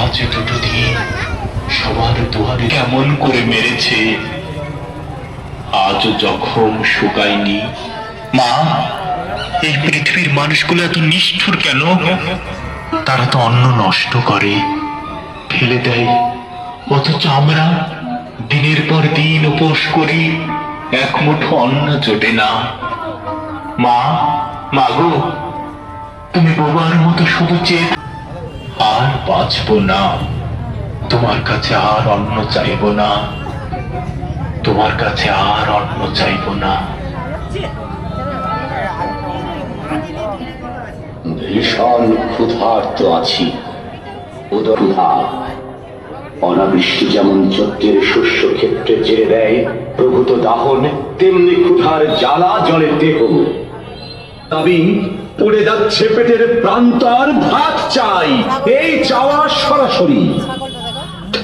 আজ দুটো দিন সবার দুয়ারে কেমন করে মেরেছে। আজও জখম শুকায়নি, মা, এই পৃথিবীর মানুষগুলো এত নিষ্ঠুর কেন? তারা তো অন্ন নষ্ট করে, ফেলে দেয়। অথচ আমরা দিনের পর দিন উপোস করি, এক মুঠো অন্ন জোটে না। মা মাগো তুমি বোবার মতো শুধু চেয়ে আর বাঁচবো না। তোমার কাছে আর অন্ন চাইব না। তোমার কাছে আর অন্ন চাইব না। ভীষণ ক্ষুধার্ত আছি। অনাবৃষ্টি যেমন যজ্ঞের শস্য ক্ষেত্রে জেরে দেয়, প্রভূত দাহন তেমনি ক্ষুধার জ্বালা জলে দেহ। দাবি পড়ে যাচ্ছে পেটের প্রান্তর ভাত চাই। এই চাওয়া সরাসরি।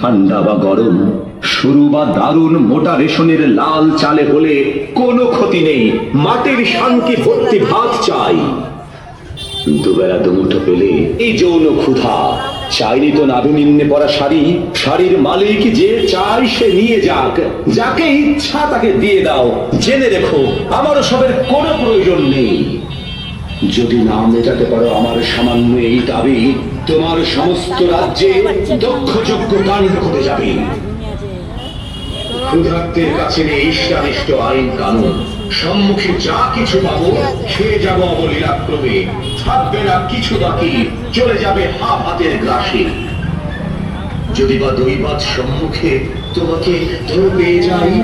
ঠান্ডা বা গরম, সরু বা দারুণ মোটা রেশনের লাল চালে হলে কোনো ক্ষতি নেই। মাটির শান্তি ভর্তি ভাত চাই। দুবেলা দুমুঠো পেলে এই যৌন ক্ষুধা। চাইনি তো নাভিনিম্নে পড়া শাড়ি। শাড়ির মালিক যে চাই সে নিয়ে যাক। যাকে ইচ্ছা তাকে দিয়ে দাও। জেনে রেখো আমার সবের কোনো প্রয়োজন নেই। যদি না মেটাতে পারো আমার সামান্য এই দাবি, তোমার সমস্ত রাজ্যে দক্ষযোগ্য কাণ্ড ঘটে যাবে। ক্ষুধার্তের কাছে নেই ইষ্টানিষ্ট আইন কানুন। সম্মুখে যা কিছু পাবো খেয়ে যাব অবলীলাক্রমে। থাকবে না কিছু বাকি, চলে যাবে হা হাতের গ্রাসে। যদি বা দৈবাত সম্মুখে তোমাকে ধরে পেয়ে যাই